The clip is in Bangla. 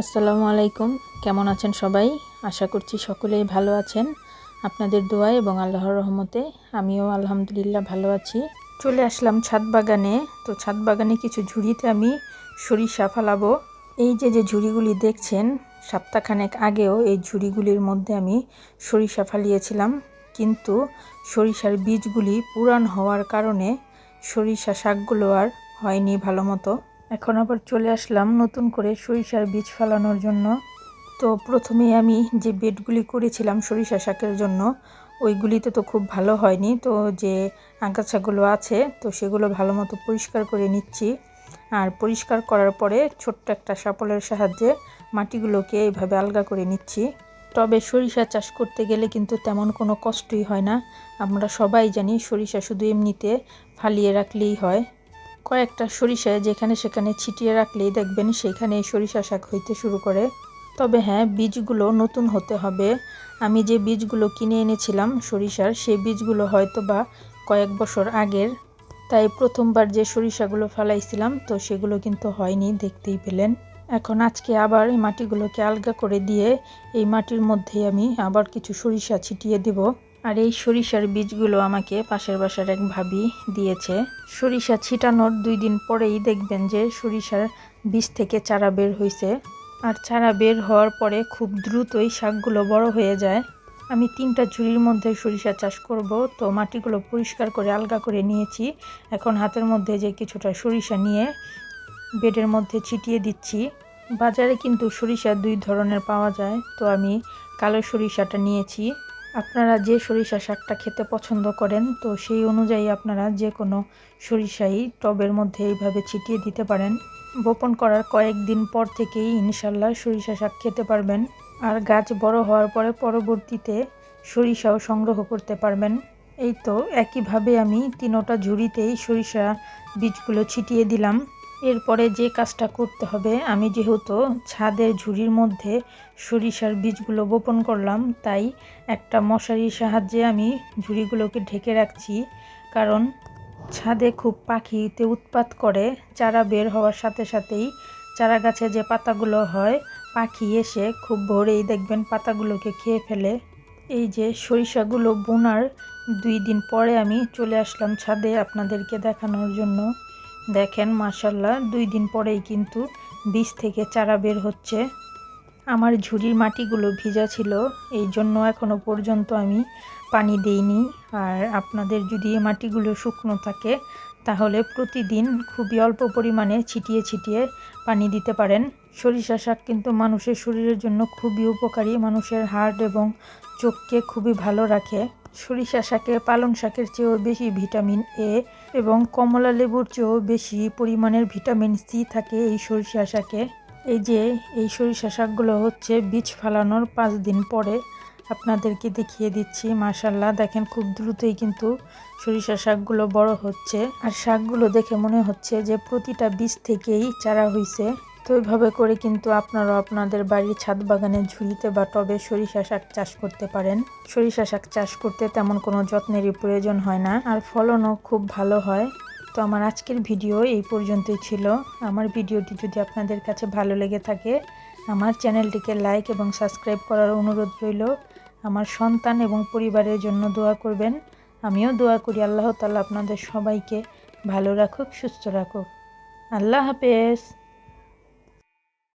আসসালামু আলাইকুম। কেমন আছেন সবাই? আশা করছি সকলেই ভালো আছেন। আপনাদের দোয়া এবং আল্লাহর রহমতে আমিও আলহামদুলিল্লাহ ভালো আছি। চলে আসলাম ছাদ বাগানে। তো ছাদ বাগানে কিছু ঝুড়িতে আমি সরিষা ফালাবো। এই যে যে ঝুড়িগুলি দেখছেন, সপ্তাহখানেক আগেও এই ঝুড়িগুলির মধ্যে আমি সরিষা ফালিয়েছিলাম। কিন্তু সরিষার বীজগুলি পুরান হওয়ার কারণে সরিষা শাকগুলো আর হয়নি ভালো মতো। এখন আবার চলে আসলাম নতুন করে সরিষার বীজ ফেলানোর জন্য। তো প্রথমে আমি যে বেডগুলি করেছিলাম সরিষা শাকের জন্য, ওইগুলিতে তো খুব ভালো হয়নি। তো যে আগাছাগুলো আছে, তো সেগুলো ভালো মতো পরিষ্কার করে নিচ্ছি। আর পরিষ্কার করার পরে ছোট্ট একটা সাপলের সাহায্যে মাটিগুলোকে এইভাবে আলগা করে নিচ্ছি। তবে সরিষা চাষ করতে গেলে কিন্তু তেমন কোনো কষ্টই হয় না। আমরা সবাই জানি সরিষা শুধু এমনিতে ফালিয়ে রাখলেই হয়। কয়েকটা সরিষা যেখানে সেখানে ছিটিয়ে রাখলেই দেখবেন সেখানে সরিষা শাক হইতে শুরু করে। তবে হ্যাঁ বীজগুলো নতুন হতে হবে। আমি যে বীজগুলো কিনে এনেছিলাম সরিষার, সেই বীজগুলো হয়তো বা কয়েক বছর আগের। তাই প্রথমবার যে সরিষাগুলো ফেলাইছিলাম, তো সেগুলো কিন্তু হয়নি, দেখতেই পেলেন। এখন আজকে আবার এই মাটিগুলোকে আলগা করে দিয়ে এই মাটির মধ্যে আমি আবার কিছু সরিষা ছিটিয়ে দিব। আর এই সরিষার বীজগুলো আমাকে পাশের বাসার এক ভাবি দিয়েছে। সরিষা ছিটানোর দুই দিন পরেই দেখবেন যে সরিষার বীজ থেকে চারা বের হয়েছে আর চারা বের হওয়ার পরে খুব দ্রুতই শাকগুলো বড় হয়ে যায়। আমি তিনটা ঝুড়ির মধ্যে সরিষা চাষ করব, তো মাটিগুলো পরিষ্কার করে আলগা করে নিয়েছি। এখন হাতের মধ্যে যে কিছুটা সরিষা নিয়ে বেডের মধ্যে ছিটিয়ে দিচ্ছি। বাজারে কিন্তু সরিষা দুই ধরনের পাওয়া যায়, তো আমি কালো সরিষাটা নিয়েছি। আপনারা যে সরিষা শাকটা খেতে পছন্দ করেন, তো সেই অনুযায়ী আপনারা যে কোনো সরিষাই টবের মধ্যে এইভাবে ছিটিয়ে দিতে পারেন। বপন করার কয়েকদিন পর থেকেই ইনশাল্লাহ সরিষা শাক খেতে পারবেন। আর গাছ বড় হওয়ার পরে পরবর্তীতে সরিষাও সংগ্রহ করতে পারবেন। এই তো একইভাবে আমি তিনোটা ঝুড়িতেই সরিষা বীজগুলো ছিটিয়ে দিলাম। এরপরে যে কাজটা করতে হবে, আমি যেহেতু ছাদের ঝুড়ির মধ্যে সরিষার বীজগুলো বপন করলাম, তাই একটা মশারির সাহায্যে আমি ঝুড়িগুলোকে ঢেকে রাখছি। কারণ ছাদে খুব পাখিতে উৎপাত করে, চারা বের হওয়ার সাথে সাথেই চারা গাছে যে পাতাগুলো হয়, পাখি এসে খুব ভোরেই দেখবেন পাতাগুলোকে খেয়ে ফেলে। এই যে সরিষাগুলো বোনার দুই দিন পরে আমি চলে আসলাম ছাদে আপনাদেরকে দেখানোর জন্য। দেখেন মাসাল্লাহ দুই দিন পরেই কিন্তু বীজ থেকে চারা বের হচ্ছে। আমার ঝুড়ির মাটিগুলো ভিজা ছিল, এই জন্য এখনও পর্যন্ত আমি পানি দেইনি। আর আপনাদের যদি এই মাটিগুলো শুকনো থাকে, তাহলে প্রতিদিন খুবই অল্প পরিমাণে ছিটিয়ে ছিটিয়ে পানি দিতে পারেন। সরিষা শাক কিন্তু মানুষের শরীরের জন্য খুবই উপকারী, মানুষের হার্ট এবং চোখকে খুবই ভালো রাখে। সরিষা শাকে পালং শাকের চেয়েও বেশি ভিটামিন এ এবং কমলা লেবুর চেয়েও বেশি পরিমাণের ভিটামিন সি থাকে এই সরিষা শাকে। এই যে, এই সরিষা শাকগুলো হচ্ছে বীজ ফালানোর পাঁচ দিন পরে আপনাদেরকে দেখিয়ে দিচ্ছি মাশাল্লাহ দেখেন খুব দ্রুতই কিন্তু সরিষা শাকগুলো বড় হচ্ছে। আর শাকগুলো দেখে মনে হচ্ছে যে প্রতিটা বীজ থেকেই চারা হয়েছে তো এইভাবে করে কিন্তু আপনারাও আপনাদের বাড়ির ছাদ বাগানে ঝুড়িতে বা টবে সরিষা শাক চাষ করতে পারেন। সরিষা শাক চাষ করতে তেমন কোনো যত্নেরই প্রয়োজন হয় না, আর ফলনও খুব ভালো হয়। তো আমার আজকের ভিডিও এই পর্যন্তই ছিল। আমার ভিডিওটি যদি আপনাদের কাছে ভালো লেগে থাকে, আমার চ্যানেলটিকে লাইক এবং সাবস্ক্রাইব করার অনুরোধ রইল। আমার সন্তান এবং পরিবারের জন্য দোয়া করবেন। আমিও দোয়া করি আল্লাহ তালা আপনাদের সবাইকে ভালো রাখুক, সুস্থ রাখুক। আল্লাহ হাফেজ।